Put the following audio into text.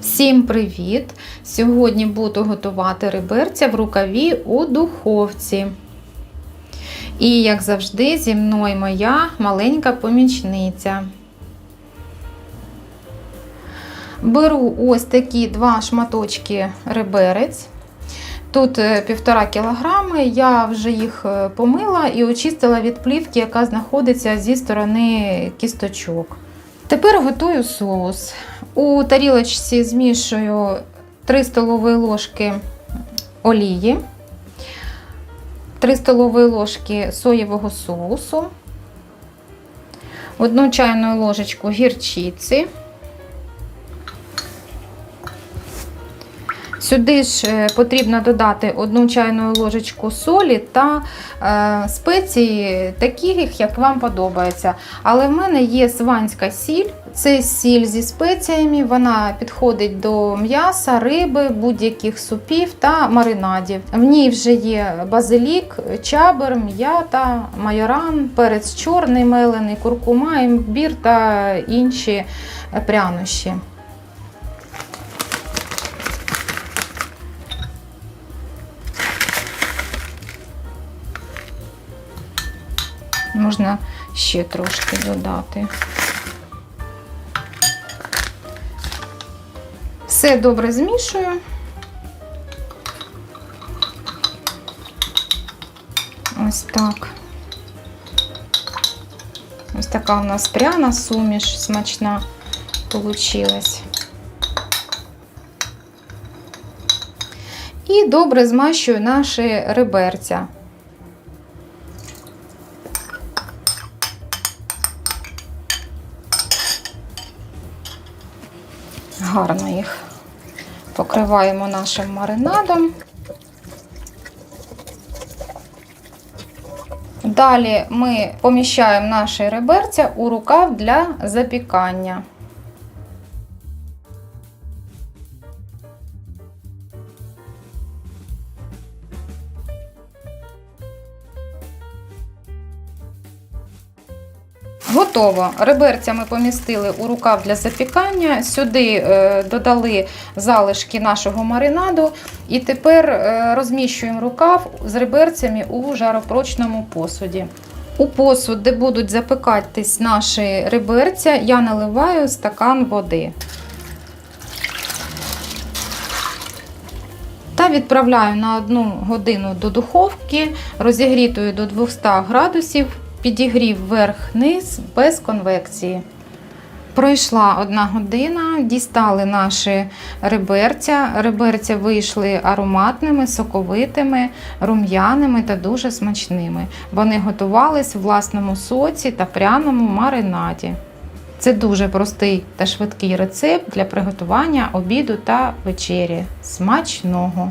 Всім привіт! Сьогодні буду готувати реберця в рукаві у духовці. І, як завжди, зі мною моя маленька помічниця. Беру ось такі два шматочки реберець. Тут е, півтора кілограми, я вже їх е, помила і очистила від плівки, яка знаходиться зі сторони кісточок. Тепер готую соус. У тарілочці змішую 3 столові ложки олії, 3 столові ложки соєвого соусу, 1 чайну ложечку гірчиці. Сюди ж е, потрібно додати 1 чайну ложечку солі та е, спеції, таких, як вам подобається. Але в мене є сванська сіль. Це сіль зі спеціями, вона підходить до м'яса, риби, будь-яких супів та маринадів. В ній вже є базилік, чабер, м'ята, майоран, перець чорний, мелений, куркума, імбір та інші прянощі. Можна ще трошки додати. Все добре змішую. Ось так. Ось така у нас пряна суміш смачна получилась. І добре змащую наші реберця. Гарно їх покриваємо нашим маринадом. Далі ми поміщаємо наші реберця у рукав для запікання. Готово. Реберця ми помістили у рукав для запікання. Сюди е, додали залишки нашого маринаду. І тепер е, розміщуємо рукав з реберцями у жаропрочному посуді. У посуд, де будуть запекатись наші реберця, я наливаю стакан води. Та відправляю на 1 годину до духовки, розігрітою до 200 градусів. Підігрів вверх-низ без конвекції. Пройшла одна година, дістали наші реберця. Реберця вийшли ароматними, соковитими, рум'яними та дуже смачними. Вони готувались в власному соці та пряному маринаді. Це дуже простий та швидкий рецепт для приготування обіду та вечері. Смачного!